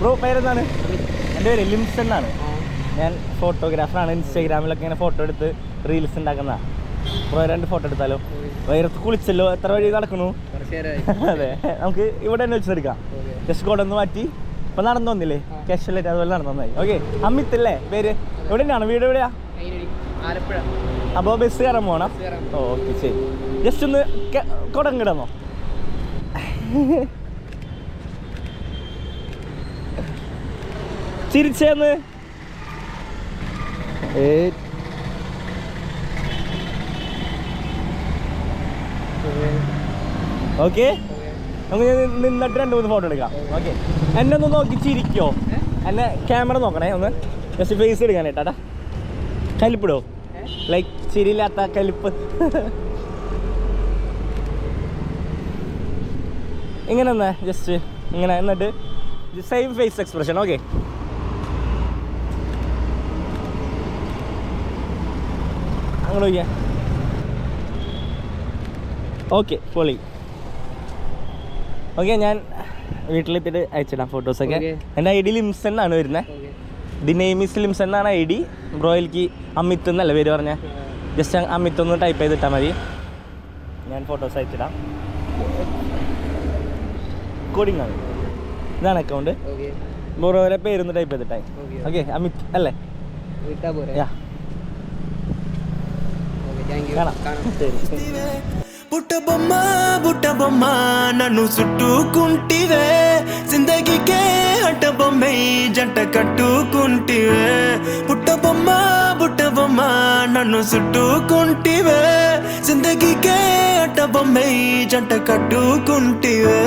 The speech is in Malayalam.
ബ്രോ പേരെന്താണ്? എന്റെ പേര് ലിംസൺ എന്നാണ്. ഞാൻ ഫോട്ടോഗ്രാഫറാണ് ഇൻസ്റ്റാഗ്രാമിലൊക്കെ ഇങ്ങനെ ഫോട്ടോ എടുത്ത് റീൽസ് ഉണ്ടാക്കുന്ന ബ്രോ രണ്ട് ഫോട്ടോ എടുത്താലോ? വൈറത്ത് കുളിച്ചല്ലോ? എത്ര വഴി നടക്കണു? അതെ. നമുക്ക് ഇവിടെ തന്നെ വെച്ചെടുക്കാം ജസ്റ്റ് കോഡ് ഒന്ന് മാറ്റി. ഇപ്പൊ നടന്നു വന്നില്ലേ? കാഷ്വലായിട്ട് അതുപോലെ നടന്നു വന്നായി ഓക്കെ. അമിത്തല്ലേ പേര്? എവിടെ തന്നെയാണ് വീട് എവിടെയാ? അപ്പോൾ ബസ് കയറാൻ പോകണം ഓക്കെ ശരി. ജസ്റ്റ് ഒന്ന് കുടം കിടന്നോ ചിരിച്ചേന്ന് ഏ ഓക്കെ നമുക്ക് നിന്നിട്ട് രണ്ട് മൂന്ന് ഫോട്ടോ എടുക്കാം. ഓക്കെ എന്നെ ഒന്ന് നോക്കി ചിരിക്കോ? എന്നെ ക്യാമറ നോക്കണേ ഒന്ന്. ജസ്റ്റ് ഫേസ് എടുക്കാനായിട്ടാ കലിപ്പിടോ? ലൈക്ക് ചിരിയില്ലാത്ത കലിപ്പ്. ഇങ്ങനെ ഒന്ന് ജസ്റ്റ് ഇങ്ങനെ എന്നിട്ട് സെയിം ഫേസ് എക്സ്പ്രഷൻ ഓക്കെ നോക്കിയാ ഓക്കെ പൊളി. ഓക്കെ ഞാൻ വീട്ടിലെത്തിയിട്ട് അയച്ചിടാം ഫോട്ടോസൊക്കെ. എന്റെ ഐ ഡി ലിംസൺ ആണ് വരുന്നത് ദി നെയിം ഇസ് ലിംസൺ എന്നാണ് ഐ ഡി. ബ്രോയിലേക്ക് അമിത് എന്നല്ലേ പേര് പറഞ്ഞ. ജസ്റ്റ് അമിത് ഒന്ന് ടൈപ്പ് ചെയ്തിട്ടാൽ മതി. ഞാൻ ഫോട്ടോസ് അയച്ചിടാം. കോഡിംഗ് ആണ്. ഇതാണ് അക്കൗണ്ട്. ബ്രോയുടെ പേരൊന്ന് ടൈപ്പ് ചെയ്തിട്ടായി. ഓക്കെ. അമിത് അല്ലേ? യാ. బుట్ట బొమ్మ బుట్ట బొమ్మ నన్ను చుట్టుకుంటివే. జిందగీకే అట్ట బొమ్మ జంట కట్టుకుంటివే. బుట్ట బొమ్మ బుట్ట బొమ్మ నన్ను చుట్టుకుంటివే. జిందగీకే అట్ట బొమ్మ జంట కట్టుకుంటివే.